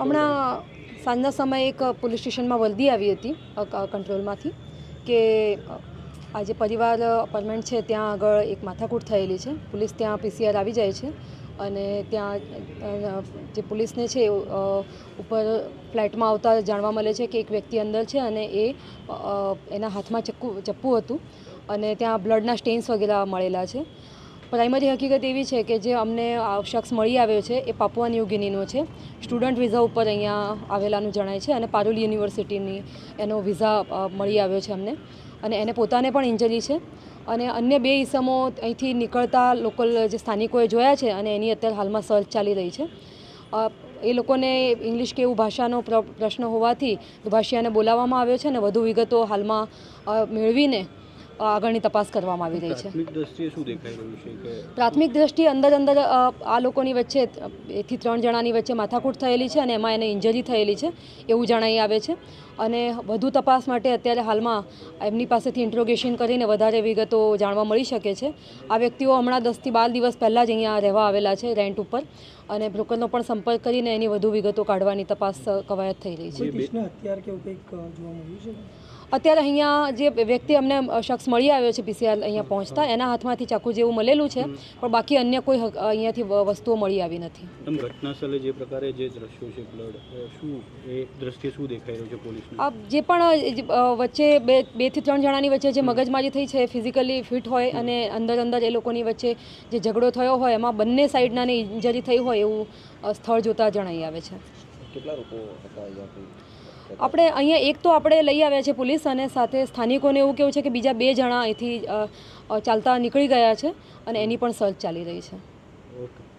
સાંજના સમયે એક પોલીસ સ્ટેશનમાં વલદી આવી હતી કંટ્રોલમાંથી કે આજે પરિવાર અપાર્ટમેન્ટ છે ત્યાં આગળ એક માથાકૂટ થયેલી છે. પોલીસ ત્યાં પીસીઆર આવી જાય છે અને ત્યાં જે પોલીસને છે ઉપર ફ્લેટમાં આવતા જાણવા મળે છે કે એક વ્યક્તિ અંદર છે અને એ એના હાથમાં ચક્કુ ચપ્પુ હતું અને ત્યાં બ્લડના સ્ટેન્સ વગેરે મળેલા છે. પ્રાઇમરી હકીકત એવી છે કે જે અમને આ શખ્સ મળી આવ્યો છે, એ પાપુઆ ન્યૂ ગિનીનો છે. સ્ટુડન્ટ વિઝા ઉપર અહીંયા આવેલાનું જણાય છે અને પારુલ યુનિવર્સિટીની એનો વિઝા મળી આવ્યો છે અમને. અને એને પોતાને પણ ઇન્જરી છે. અને અન્ય બે ઇસમો અહીંથી નીકળતા લોકલ જે સ્થાનિકોએ જોયા છે અને એની અત્યારે હાલમાં સર્ચ ચાલી રહી છે. એ લોકોને ઇંગ્લિશ કે એવું ભાષાનો પ્ર- પ્રશ્ન હોવાથી ભાષિયાને બોલાવવામાં આવ્યો છે અને વધુ વિગતો હાલમાં મેળવીને આગળની તપાસ કરવામાં આવી રહી છે. પ્રાથમિક દ્રષ્ટિએ શું દેખાઈ રહ્યું છે કે પ્રાથમિક દ્રષ્ટિએ અંદર અંદર આ લોકોની વચ્ચે એથી ત્રણ જણાની વચ્ચે માથાકૂટ થયેલી છે અને એમાં એને ઇન્જરી થયેલી છે એવું જણાઈ આવે છે. અને વધુ તપાસ માટે અત્યારે હાલમાં એમની પાસેથી ઇન્ટ્રોગેશન કરીને વધારે વિગતો જાણવા મળી શકે છે. આ વ્યક્તિઓ હમણાં દસથી બાર દિવસ પહેલાં જ અહીંયા રહેવા આવેલા છે રેન્ટ ઉપર અને બ્રોકરનો પણ સંપર્ક કરીને એની વધુ વિગતો કાઢવાની તપાસ કવાયત થઈ રહી છે. અત્યારે અહીંયા જે વ્યક્તિ અમને શખ્સ મળી આવ્યો છે પીસીઆર અહીંયા પહોંચતા. એના હાથમાંથી ચાકુ જેવું મળેલું છે પણ બાકી અન્ય કોઈ અહીંયાથી વસ્તુઓ મળી આવી નથી. ઘટના સ્થળે જે પ્રકારે જે દ્રશ્યો છે બ્લડ શું એ દ્રષ્ટિએ શું દેખાઈ રહ્યું છે પોલીસને? આ જે પણ વચ્ચે બે બેથી ત્રણ જણાની વચ્ચે જે મગજમારી થઈ છે ફિઝિકલી ફિટ હોય અને અંદર અંદર એ લોકોની વચ્ચે જે ઝઘડો થયો હોય એમાં બંને સાઈડનાની ઇન્જરી થઈ હોય એવું સ્થળ જોતા જણાઈ આવે છે. કેટલા લોકો હતા અહીંયા આપણે અહીંયા એક તો આપણે લઈ આવ્યા છે પોલીસ અને સાથે સ્થાનિકોને એવું કેવું છે કે બીજા બે જણા અહીંથી ચાલતા નીકળી ગયા છે અને એની પણ સર્ચ ચાલી રહી છે. ઓકે.